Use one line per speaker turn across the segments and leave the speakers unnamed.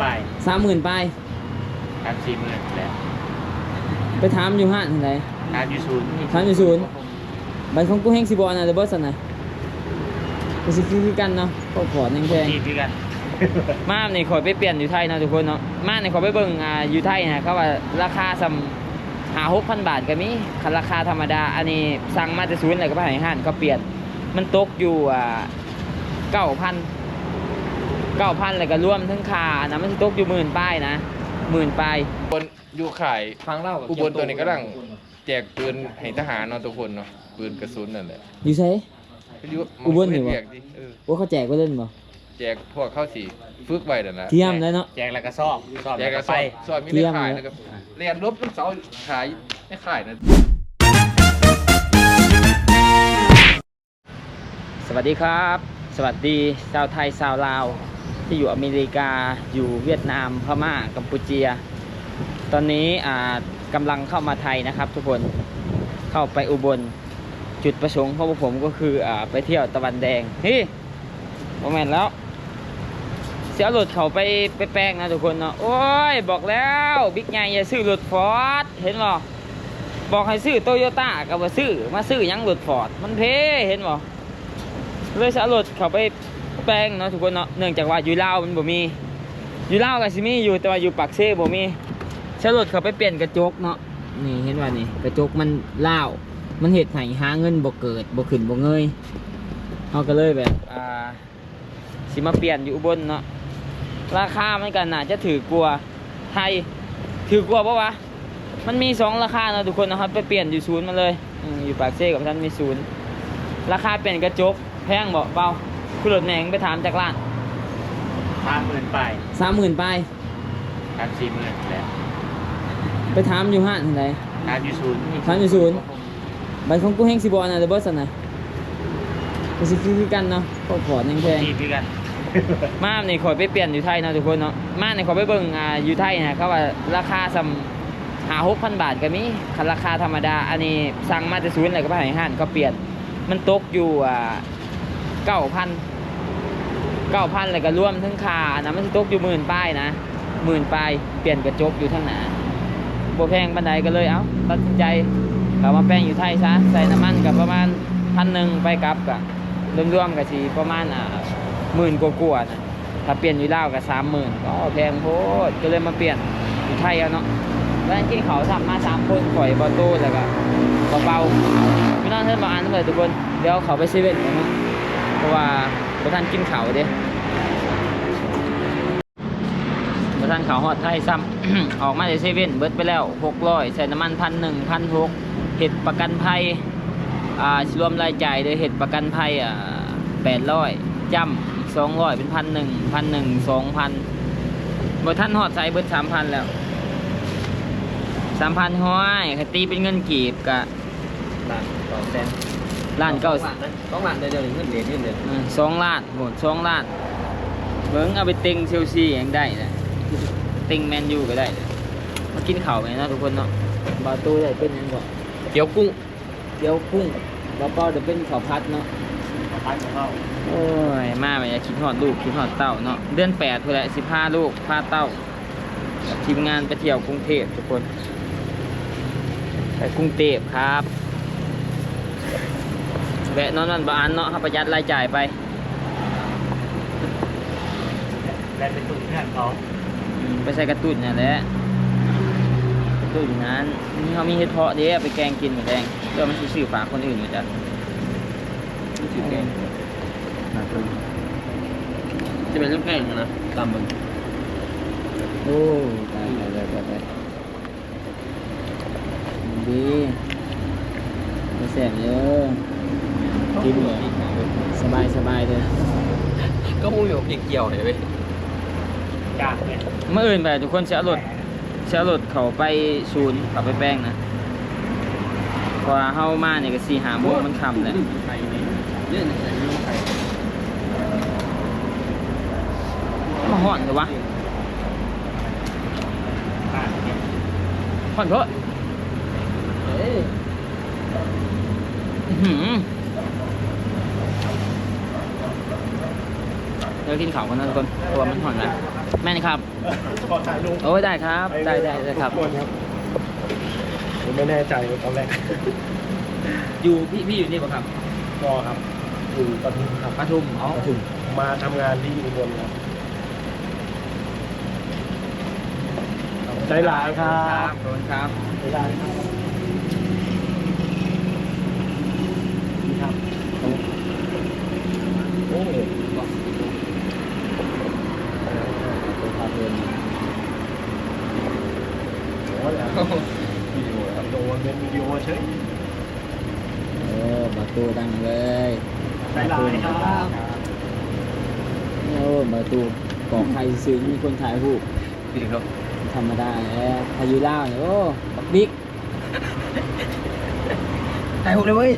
ไป
สามหมื่นไป
สามสี่หมื่นแล้ว
ไปถามอยู่ห้านที่ไหน
ทานอยู่ศูนย์
ถามอยู่ศูนย์ใบของกูแห้งสิบอนะเดบอสนะก็สิคือกันเนาะก็ขอแพงแพง
จีบด้วยกัน
ๆมาในขอยไปเปลี่ยนอยู่ไทยเนาะทุกคนเนาะมาในขอยไปเบิ่งอ่าอยู่ไทยนะเขาว่าราคาสำหาหกพันบาทก็มีคันราคาธรรมดา อันนี้สั่งมาแต่ศูนย์อะไรก็ไปให้ห้านเขาเปลี่ยน มันตกอยู่อ่าเก้าพัน เก้าพันแล้วก็รวมทั้งค่านะมันสิตกอยู่หมื่นป้ายนะหมื่นป้าย
บนอยู่ขาย
ฟังเล่ากับ
อุบลตัวนี้กำลังแจกปืนให้ทหารเนาะทุกคนเนาะปืนกระสุนนั่นแหละ
อยู่ไส
อยู่
อุบลนี่วะ
แจกดิเออ
ว่าเขาแจกไปเล่นบ่
แจกพวกเข้าสีฝึกไว้นั่นนะ
เทียมเลยเนาะ
แจกแล้วก็ซอบซอบ
แจ
แล้
ก
ว
ก
ก็
ระส
ไป
อบสอบมี
เที
ใน
ยม
ขาย
เลย
แล้วก็เรียนรบลูกเสาขายในขายนะ
สวัสดีครับ สวัสดีชาวไทยชาวลาว ที่อยู่อเมริกาอยู่เวียดนามพม่ากัมพูเชีย ตอนนี้กำลังเข้ามาไทยนะครับ ทุกคนเข้าไปอุบลจุดประสงค์ของพวกผมก็คืออไปเที่ยวตะวันแดงเฮ้ยโมเมนต์แล้วเสียรถเขาไปไปแป้งนะทุกคนเนาะโอ้ยบอกแล้วบิ๊กใหญ่อย่าซื้อรถฟอร์ดเห็นบ่บอกให้ซื้อโตโยต้ากับว่าซื้อมาซื้อยังรถฟอร์ดมันเพ่เห็นบ่เลยเสารถเขาไป แปลงเนาะทุกคนเนาะเนื่องจากว่าอยู่ลาวมันบ่มีอยู่ลาวก็สิมีอยู่แต่ว่าอยู่ปากเซ่บ่มีสารถเขาไปเปลี่ยนกระจกเนาะนี่เห็นว่านี่กระจกมันลาวมันเฮ็ดให้หาเงินบ่เกิดบ่ขึ้นบ่เงยเฮาก็เลยแบบอ่าสิมาเปลี่ยนอยู่บลเนาะราคามันก็น่าจะถือกลัวไทยถือกลัวปะวะมันมีสองราคาเนาะทุกคนนะครับไปเปลี่ยนอยู่ศูนย์มาเลยอืมอยู่ปากเซ่กับท่านมีศูนย์ราคาเปลี่ยนกระจกแพงบ่เบา คุณรถแหนงไปถามจากร้าน
สามหมื่นไป
สามหมื่นไป
สามสี่หมื่นแล้ว
ไปถามอยู่ห้านที่ไหน
ทานอยู่ศูนย์
ถามอยู่ศูนย์ใบของกูแห้งสิบอนะเดบอสนะก็สิคือกันเนาะก็ขอแพงแพง
จีบด้วยกัน
ๆมาในขอยไปเปลี่ยนอยู่ไทยเนาะทุกคนเนาะมาในขอยไปเบิ่งอ่าอยู่ไทยนะเขาว่าราคาสำหาหกพันบาทก็มีคันราคาธรรมดา อันนี้สั่งมาแต่ศูนย์อะไรก็ไปให้ห้านก็เปลี่ยน มันตกอยู่อ่าเก้าพัน เก้าพันแล้วก็รวมทั้งคานะมันสิตกอยู่หมื่นป้ายนะหมื่นป้ายเปลี่ยนกระจกอยู่ทั้งหนาโบแพงบันไดก็เลยเอ้าตัดสินใจเขามาแป้งอยู่ไทยซะใส่น้ำมันกับประมาณพันหนึ่งไปกลับกะรวมๆกับสีประมาณอ่าหมื่นกว่าๆนะถ้าเปลี่ยนอยู่ลาวกับสามหมื่นก็แพงโพดก็เลยมาเปลี่ยนอยู่ไทยเอาเนาะแล้วกินเขาวสับมาสามคนข่อยบอโต้แล้วก็เบาๆไม่ต้องเทินบานเลยทุกคนเดี๋ยวเขาไปเซเว่นกันเนาะเพราะว่าประธานกินเขาเด้ ประธานเขาวฮอดไทยซ้ำ ออกมาจากเซเว่นเบิดไปแล้วหกร้อยใส่น้ำมันพันหนึ่งพันหกเห็ดประกันภัยอ่ารวมรายจ่ายโดยเห็ดประกันภัยอ่าแปดร้อยจำอีกสองร้อยเป็นพันหนึ่งพันหนึ่งสองพันบ่ท่านฮอดใส่เบิดสามพันแล้วสามพันห้อยคตีเป็นเงินกีบกะ
ล้านต่อแสน
ล้านเก้า
สองล้านเดียวเงินเหรียญเงินเหรียญ
อืมสองล้านโหดสองล้านเบิ้งเอาไปเต็งเชลซียังได้นะเต็งแมนยูก็ได้นะมากินข้าวไหมนะทุกคนเนาะบาตูได้เป็นหยังก่อน
เกี๊ยวกุ้ง
เกี๊ยวกุ้งบาเป้าเดี๋ยวเป็นข้าวพัดเนาะ
พันของเขา
โอ้ยมาไปอยากคิดฮอดลูกคิดฮอดเต้าเนาะเดือนแปดเพื่อแหละสิบห้าลูกพาเต้ากับทีมงานไปเที่ยวกรุงเทพทุกคนไปกรุงเทพครับแวะนอนวันบานเนาะครับประหยัดรายจ่ายไป
และเป็นตุ่มเพื่อนเขา
อืม ไปใส่กระตุ้นนี่นแหละกระตุ้นอยู่นั้นนี่เขามีเห็ดเพาะเด้เอาไปแกงกินเหมือนแดงเพื่อมันสิซื้อฝากคนอื่นเหมือนกัน
ชื่อแกงจะเป็นลูกแกงนะตามมึง
โอ้ตายตายตายตายตายดีไปแสบเยอะกินเลยสบายสบายเลย
ก็มูอยู่เกี่ยวเลยเว้ย
จ้างเนี่ย
เมื่ออื่นไปทุกคนเสียรถเสียรถเขาไปศูนย์เขาไปแป้งนะเพอเข้ามาเนี่ยก็สี่หาโมงมันคำแหละ
ไทยนี่เนี่ยใส่ลูกไทย
มาห่อนเลยวะ
บ้านเนี่ย
ห่อนเพราะ
เอ้ย
อื้อหือ เดี๋ยวกินข้าวกันนะทุกคนเพราะว่ามันห่อนแล้วแม่นครับ
ขอถ่ายรูป
โอ้ได้ครับ ได้ได้ได้ครับ
คนครับผมไม่แน่ใจตอนแรก
อยู่พี่พี่อยู่นี่ป่ะครับ
ก็ครับอยู่ปทุมครับ
ปทุมอ๋อ
ปทุมมาทำงานที่อุบลครับใจหลายครับ
ขอบคุณครับ
ใจหลายครับนี่ครับโอ้ยโอ้ยแล้ ววิดีโอครับโดนเป็นวิดีโอเฉย
เออประตูดังเลย
ใจหลายครับ
โอ้ประตูกอกใครซื้อมีคนถ่ายรูป
ดีครับ
ธรรมดาแล้วพายุล่าวเนี่ยโอ้บักบิ๊ก
ถ่ายหูเลยเว้ย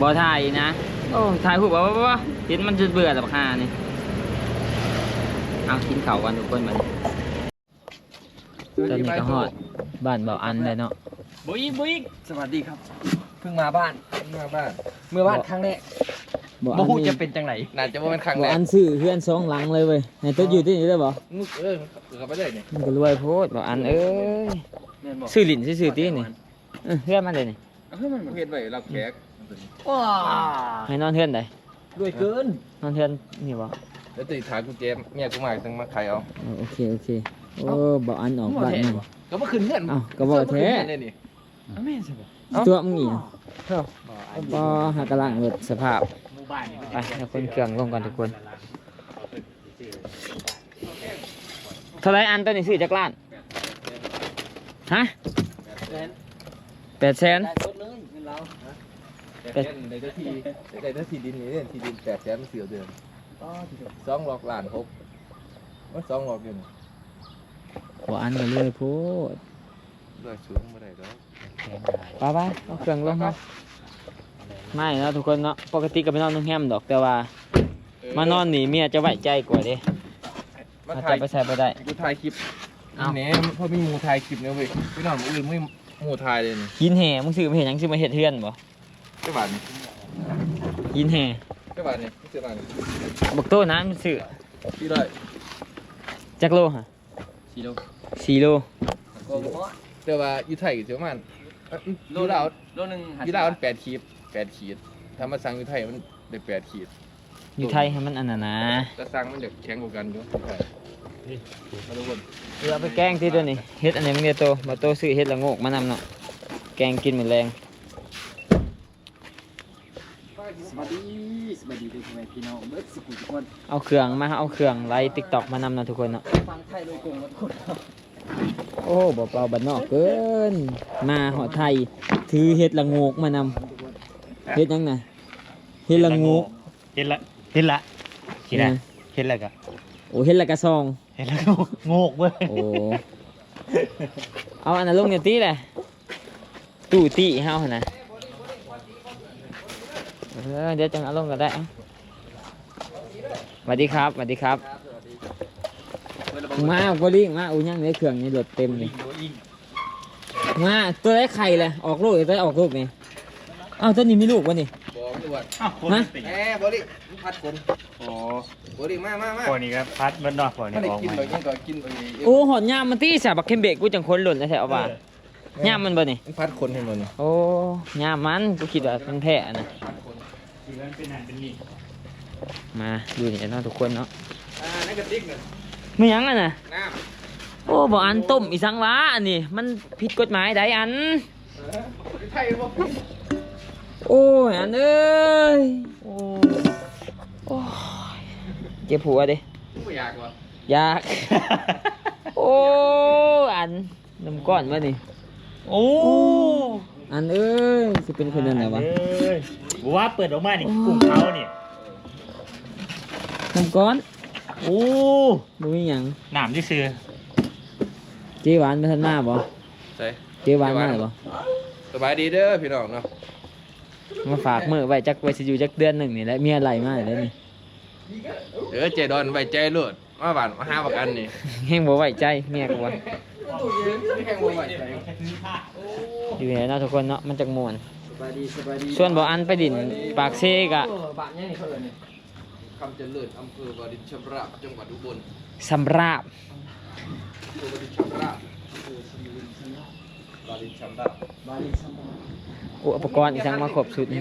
บอถ่ายนะ โอ้ถ่ายรูปเอาวะเห็นมันจะเบื่อแต่บักฮานี่เอากินเข่าวกันทุกคนมา ตอนนี้ก็ฮอดบ้านเบาอันเลยเนาะบุยบุย
สวัสดีครับ เพิ่งมาบ้าน
มาบ้าน
เมื่อบ้านครั้งแรก
บ่
บ่ฮู้
อัน
จะ
นี่
เป็นจังไหน
น่าจะว่าเป็นครั้ง
บ่
แรก
อันซื้อเพื่อนสองหลังเลยเว้ยในตัวอยู่ที่นี่ได้บ่
มึกเออเอาไปเลยเนี่ย
มันก็รวยโพดบ่อันเอ้ย
แม่นบอก
ซื้อหลินซื้อๆตีนี่เออเพื่อนมันเลยนี่
เอาให้มัน
เฮ็ดไว้รับแขก
ว้า
ให้นอนเพื่อนได้
รวยเกิน
นอนเพื่อนนี่บ่
แล้วตีถามกูเจมเมียกูมาตั้งมาใครเอา
เออโอเคโอเค โอ้บ่อันออกบ้านนี่
ก็มาขึ้นเงื่อน
เอ้าก็บอกแท้
เนี่ยนี่
แม่นสิบ่
ตัวมึงอีกพอหากำลังเกิดสภาพ
หมู่บ้านนี่
ไปเอาคนเครื่องลงก่อนทุกคนเท่าไรอันตัวนี้ซื้อจากร้านฮะแปดแสน
ได้หมดเลยเงินเรา
แต่ในเจ้าที่ในเจ้าที่ดินนี่เนี่ยที่ดินแปดแสนเสียวเดือนสองหลอกล้านหกมันสองหลอกอยู่ นี่
หัวอันก็เลยพูด
ด้วยสูงไม่ได้ดอก
ไปไปเอาเครื่องลงเนาะไม่เนาะทุกคนเนาะปกติก็ไปนอนโรงแรมดอกแต่ว่า มานอนนี่เมียจะไว้ใจกว่าเด้
มา
อาจ
ถ่า
จะ
ย
ไปใส่ไปได้
กูถ่ายคลิป
เอ้า
เนี่ยพอมีหมูถ่ายคลิปเนี่ยเว้ยพี่น้องอื่นไม่หมูถ่ายเลยนี่
ยินแห่มึงซื้อมาเห็นยังซื้อมาเห็ดเทือนบ่
เจ้าบ้านนี่
ยินแห่
เจ้าบ้านนี่เจ้าบ้านนี่
บักโต้น้ำมันซื้อ
พี่ร้อย
จักโลฮะ
สี่โล
สี่โล
ก็บ่
เจ้าว่าอยู่ไทยกับเจ้ามันเอ้ยอยู่ลาว
โลหนึง
อยู่ลาวมันแปดขีดแปดขีดถ้ามาสั่งอยู่ไทยมันได้แปดขีด
อยู่ไทยให้มันอันนั้นนะ
แต่สั่งมันจะแข็งกว่ากันอยู่อยู่ไทยมาทุกคน
เรือไปแกงที่ตัวนี้เฮ็ดอันไหนมึงเดียวโตมาโตซื้อเฮ็ดละโงกมานำเนาะแกงกินเหมือนแรง
สวัสดีสวัสดีทุกคนพี่น้องเบิดสุขุทุกคน
เอาเครื่องมาเอาเครื่องไลฟ์ติ๊กต็อกมานำเนาะทุกคนเนาะ
ฟังไทยโดยกงหมดคนครับ
โอ้บ่เปล่าบัดนอกเกิน มาหอไทย ถือเฮ็ดละโงกมานำเฮ็ดยังไงเฮ็ดละโงก
เห็นละเห็นละคิดได้
นะ
เห็นละกะ
โอ้เฮ็ดละกระซอง
เห็นละโงกเว้ย
โอ้เอาอันนั้นลงเนี่ยตีแหละตู้ตีเฮาหั่นนะ เออเดี๋ยวจังเอาลงก็ได้เอาสวัสดีครับสวัสดีครับ มาบริงมาอุ้ยยังในเครื่องนี่รถเต็มเลยมาตัวได้ไข่เลยออกลูกตัวได้ออกลูกนี่อ้าวตัวนี้มีลูกวะนี่
บอกด้วย
อ้าวคน
ฮะ
ติด
แหมบริมันพัดคน
โอ้
บริมามามา
คนนี้ก็พัดเบิ้ลนอกคน
ถ้า
นี้
ได้
ออก
กิน
มา
แบบนี้ก็กินแบบนี้
โอ้หอดยามมันตีสาบักเข้มเบกกูจังคนหล่นแล้วแถวบ้านยามมันบ่นี่
มันพัดคนให้มันนี่
โอ้ยามมันกูคิดว่าเป็นแพะนะ
คือมันเป็นนั่นเป็นนี่
มาดูนี่เนาะทุกคนเนาะ
อ่านั่นกระติกน่ะ
ไม่ยังอะนะ
น้
โอ้บ่อันต้มอีสังวะอันนี้มันผิดกฎหมายใดอันำ
ไทยบ่
โอ้ยอันเอ้ยโอ้โอ้ยเจ็บหัวดิ
ไม่อยากว่ะ
อยาก โอ้อันน้ำก้อนวะนี่
โอ้
อันเอ้ยจะเป็นคนนั้นไหนวะ
เอ้ยบัวเปิดออกมานี่กลุ่มเขาเนี่ย
น้ำก้อน
โอ้
บ่มีหยัง
หนามที่ซื้อ
เจ๊หวานมาทันมาบ่
ใช่
เจ๊หวานมาหรือบ่
สบายดีเด้อพี่น้องเนาะ
มาฝากมือไว้จักไว้สิอยู่จักเดือนหนึ่งนี่แหละเมียไหลมาแล้วนี่
เออเจดอนไว้ใจเลิศมาบ้านมาหาประกันนี่
แห้งบ่ไว้ใจเมียกูว่า
ตู้เย็นแข็งบ่ไว้ใจ
อยู่ไหนเนาะทุกคนเนาะมันจักม่วน
สบายดีสบายดี
ส่วนบ่อันไปดินปากเซกะ
เออบ้านยังนี่เขาเอิ้นนี่
คำเจริญอำเภอวารินชำราบจังหวัดอุบล
สำราบ
อยู่บริชัมราบบริชัมราบ
กูอุปกรณ์อีกทั้งมาครบสุดนี่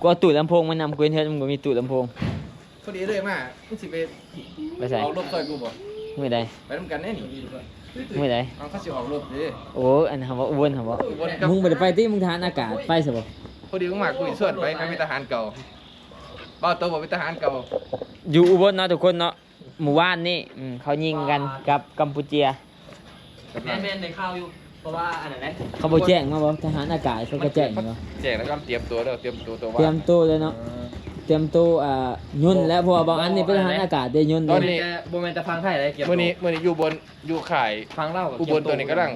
กูเอาตูดลำโพงมานำกูเห็นเฮ็ดมันบ่มีตูดลำโพง
พอดีเลยมามึงสิไป
ไปใส่
เอารถซอยกูบ่
มื้อใด
ไปทำกันแน่นี่
มื้อใด
เอาเขาสิออกรถดิ
โอ้อันนั้นคำว่าอ้วนคำว่า
อุบลกับ
มึงบ่ได้ไปที่มึงทหานอากาศไปซะบ่
พอดีมึงมาคุยส่วนไปไปเป็นทหารเก่าบ้าวโตบ่เป็นทหารเก่า
อยู่อุบลเนาะทุกคนเนาะหมู่บ้านนี่อืมเขายิงกันกับกัมพูเชีย
แม่นแม่นในข้าวอยู่เพราะว่าอันนั้นแหละ
เขาบ่แจ้งมาบ่ทหารอากาศเขาก็แจ้งอยู่บ่
แจ้งแล้วก็เตรียมตัวเด้อเตรียมตัวตัวว่า
เตรียมตัวเลยเนาะเต รียมตัวอ่ายุ่นแล้วเพราะว่าบางอันนี่เป็นทหารอากาศได้ยุ่น
ตอน
เลย
นี้
แต่บ่แม่นแต่ฟังไทยเลยเก็บ
มื้อนี้มื้อนี้อยู่บนอยู่ข่าย
ฟังเล่ากับ
อุบลตัวนี้กำลัง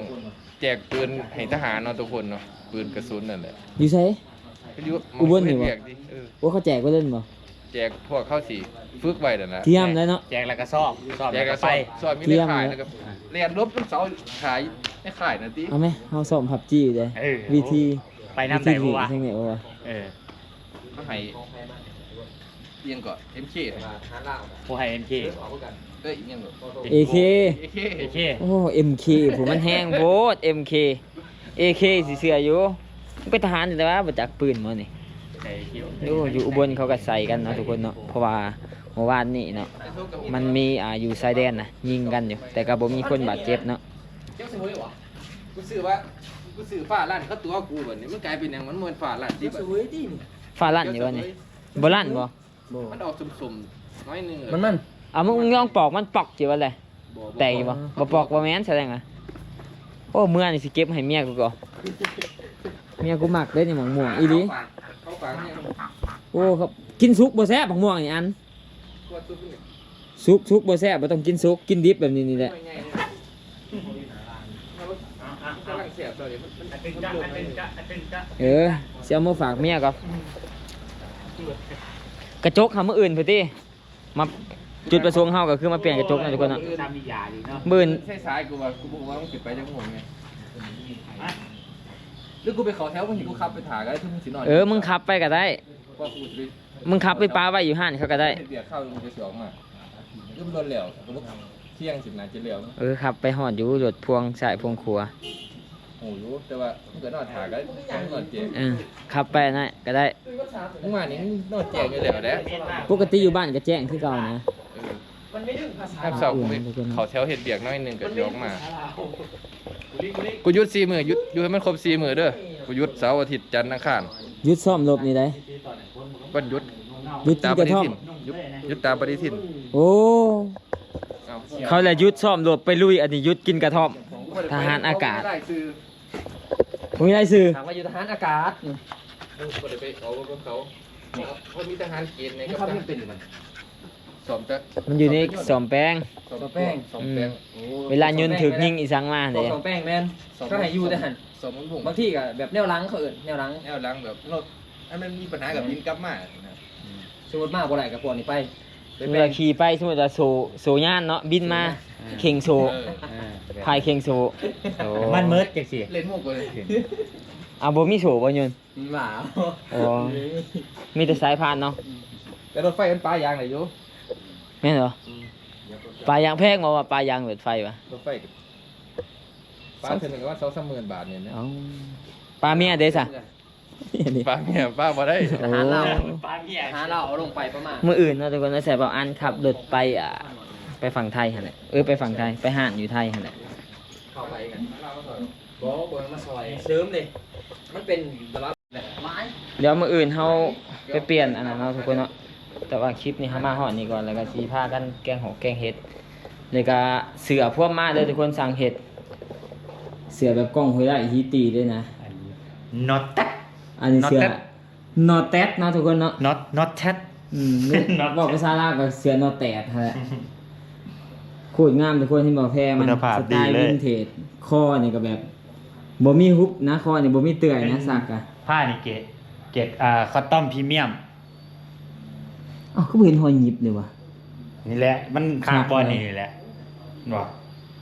แจกปืนให้ทหารเนาะทุกคนเนาะปืนกระสุนนั่นแหละ
อยู่ไส
อยู่
อุบลนี่บ่
เรียกดิเออ
ว่าเขาแจกไว้เล่นบ่
แจกพวกเข้าสิฝึกไว้นั่นน่ะ
เตรียมแล้วเนาะ
แจกแล้วก็สอบสอบ
แจ
แล้
ก
ว
ก
ก็
ระส
ไป
อบสอบมี
เตรี
ใน
ยม
ขาย
แล้ว
นะครับเรียนรบมันเสาขายในขายนะติ
เอาไหมเฮาซ้อม PUBG อยู่เด้
เออ
วิธี
ไปน้ำไหน
วิธี
บ่วะ
ทางไหนบ่วะ
เออ
มาให้เอียงก่อน MK
ผู้ให้ MK
เอ้ยอีกอยังบ่
AK
AK
AK
โอ้ MK ผมมันแห้งโพด MK AK สิเสืออยู่มันเป็นทหารแต่ว่าบ่จักปืนมานี่
ใส่คิว
อยู่อยู่อุบลเขาก็ใส่กันเนาะทุกคนเนาะเพราะว่าเมื่อวานนี้เนาะมันมีอ่าอยู่ชายแดนนะยิงกันอยู่ แต่ก็บ่มีคนบาดเจ็บเนาะ
เจ้าสมุยวะกูซื้อว่ากูซื้อฟ้าลั่นเขาตัวกูบัดนี้มันกลายเป็นหยังมันเหมือนฟ้าลั่นที่แบบ
ฟ้าลั่นอยู่บ่นี่บ่ลั่นบ่
มันออกสมๆน้อยหนึง
มันมัน
เอามึงลองปอกมันปอกจิว่าเลยแตกอยู่บ่บ่ปอกบ่แม่นแสดงอะโอ้เมื่อนี่สิเก็บให้เมียกูก่อนเมียกูมักเด้นี่หมองม่วงอีหลี
เขาฝางเนี่ย
โอ้ครับกินสุกบ่แซ่บหมองม่วงนี่อัน
กวดตัวขึ้นเนี่ย
สุกสุกบ่แซ่บบ่ต้องกินสุกกินดิบแบบนี้นี่แหละ
ไม่ง่ายเลยมันกำลังเสียบตัวเดี๋ยวมันมันมันลงไปเลย
เออสิเอามาฝากเมียก่อน กระจกหามื้ออื่นพุ่นติมาจุดประสงค์เฮาก็คือมาเปลี่ยนกระจกนะทุกคนเนาะ
ตามมียาดีเนาะ
มื้อ
ใช่สายกูว่ากูบอกว่ามึงเก็บไปจังหวงไงหรือกูไปขอแถวมึงเห็นกูขับไปถ่ายก็ได้ที่มึงสินอน
เออมึงขับไปก็ได้
ว่ากูจะไป
มึงขับไปปาไว้อยู่ห้านเขาก็ได้
เบียดเข้ามึงจะสองมาก็มันโดนเหลวกูเที่ยงสิบนาทีเหลว
เออขับไปหอดอยู่รถพวงสายพวงครัว
โอ้ยแต่ว่ามึงก็นอนถ่ายก็ยังนอนเจ๊
เออขับไปนะก็ได้
มึงมานี่นอนแจกอยู่แล้วแหละ
ปกติอยู่บ้านก็แจ้งคือเก่านะ
ถ้าเสาร์กูไปเขาแถวเห็ดเบียกน้อยหนึงก็ยกมา กูหยุดสี่มือหยุดหยุดให้มันครบสี่มือเด้อกูหยุดเสาร์อาทิตย์จันทร์อังคาร
หยุดซ่อมรถนี่ได้
วันหยุด
หยุดกิ
ตานม
ก
ป
ระ
ฏิ
ท่อม
ทินหยุดหยุดตามปฏิทิน
โอ้
เอา
เขาเลยหยุดซ่อมรถไปลุยอันนี้หยุดกินกระท่อม ทหารอากาศ
ได้ซื้อ
มึงได้ซื้อ
ถามว่าอยู่ทหารอากาศ
มึงบ่ได้ไปเอารถของเขาเขามีทหารเกณฑ์ใน
นี่
กับ
เขา
ท
ไม่
หาร
เป็นมัน
สอมแต่
มันอยู่ในสอมแป้ง
สอมแป้งสอมแป้ง
เวลายนต์ถึกยิงอีสังมา
ส
เด้
องแป้งแม่นก็ให้อยู่แต่หัน
สอมมันผง
บางที่ก็แบบแนวหลังเขาเอิ้นแนวหลัง
แนวหลังแบบรถอันมันมีปัญหากับยินกลับมานะ
สมมุติมาบ่ได้กับพวกนี้ไปไป
เว
แป้
ลางขี่ไปสมมติว่าโซโซย่านเนาะบินมาเข่งโซ
เออ
พายเข่งโซโอ้
มันเมิดจังซี่
เล่นมุกเลย
เอาบ่มีโซบ่ยนต์
หมา
โอ้มีแต่สายพานเนาะ
แต่รถไฟมันปลายางไหนอยู่
แม่นเหรอปลายางแพงมาว่าปลายางรถไฟวะ
รถไฟกับปลาถึงว่าสองสามหมื่นบาทเนี่ยนะ
เอ้าปลาเมียเด้ซะ นี่
ปลาเนี่ยปลาบ่ได้
โอ้
หาเราหาเราเอาลงไปประมาณ
มืออื่นเนาะทุกคนนะแสบเอาอันขับรถไปอ่าไปฝั่งไทยหั่นแหละเออไปฝั่งไทยไปห้านอยู่ไทยหั่นแหละ
เข้าไปกันบ่บ่มาซอยเสริมเลย มันเป็นแบบว่าไม้
เดี๋ยวมืออื่นเฮาไปเปลี่ยนอันนั้นเนาะทุกคนเนาะแต่ว่าคลิปนี้เฮามาฮอดนี่ก่อนแล้วก็สีพากันแกงหอกแกงเห็ดแล้วก็เสือพวกมาเลยทุกคนสั่งเห็ด เสือแบบกล้องห้วยไร่ฮีตีด้วยนะ
not that
อันนี้เสือ
Not that
นอแตดเนาะทุกคนเนาะ
not not that
อืมนี่
Not
บอกภาษาลาวกับเสือนอแตดฮะโคตรงามทุกคนที่บอกแพ้มัน
คุณภาพ
สไตล์
ดีเลย
วินเทจคอนี่ก็แบบบ่มีฮุบนะคอนี่บ่มีเตื่อยนะสักอะ
ผ้านี่เกรดเกรดอ่าคอตตอมพรีเมียม
อ้าวก็บ่เห็นหอยหยิบเลยวะ
นี่แหละ มันคาร์บอน
ครับ
นี่แหละบอก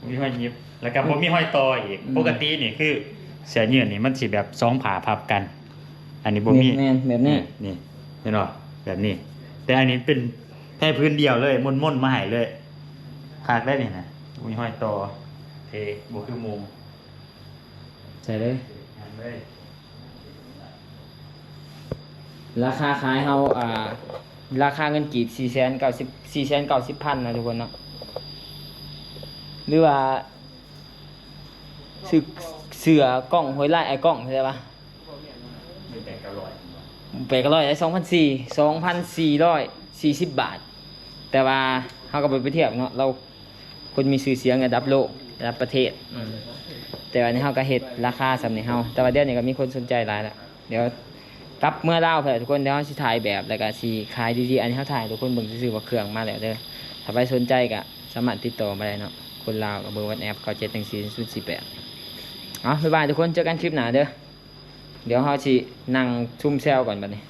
มีห้อยยิบ แล้วก็ผมมีห้อยต่ออีก
อืม
ปกตินี่คือ เสือยืดนี่มันสิแบบสองผ่าพับกัน อันนี้บ่มี
แม่นๆแบบนี้
นี่เห็นบ่แบบนี้ แต่อันนี้เป็นแค่พื้นเดียวเลยม่นๆมาให้เลยคากได้นี่นะมีห้อยต่อเทบวกคือมุม
ใส่เลย
งานเลย
ราคาขายเฮาอ่า ราคาเงินกีบสี่แสนเก้าสิบสี่แสนเก้าสิบพันนะทุกคนเนาะหรือว่า ซื้อเสือกล้องห้วยไล่ไอ้กล้องใช่ปะ
มีแต่กระลอย
ไปก็ร้อยได้สองพันสี่สองพันสี่ร้อยสี่สิบบาท แต่ว่าเขาก็ไปไปเทียบเนาะเราคนมีชื่อเสียงระดับโลกระดับประเทศแต่วันนี้เขาก็เห็ดราคาสำเนีเขาแต่ว่าเดี๋ยวนี้ก็มีคนสนใจหลายแล้วเดี๋ยวกลับเมื่อเล่าเพื่อทุกคนเดี๋ยวเขาสิถ่ายแบบแล้วก็สิขายดีๆอันนี้เขาถ่ายทุกคนเบิ่งซื่อว่าเครื่องมาแล้วเด้อถ้าไปสนใจก็สามารถติดต่อมาได้เนาะคนลาวกับเบอร์วันแอปเก้าเจ็ดหนึ่งสี่ศูนย์สี่แปดเอาบ๊ายบายทุกคนเจอกันคลิปหน้าเด้อ เดี๋ยวเขาสินั่งชุ่มแซวก่อนบัดนี้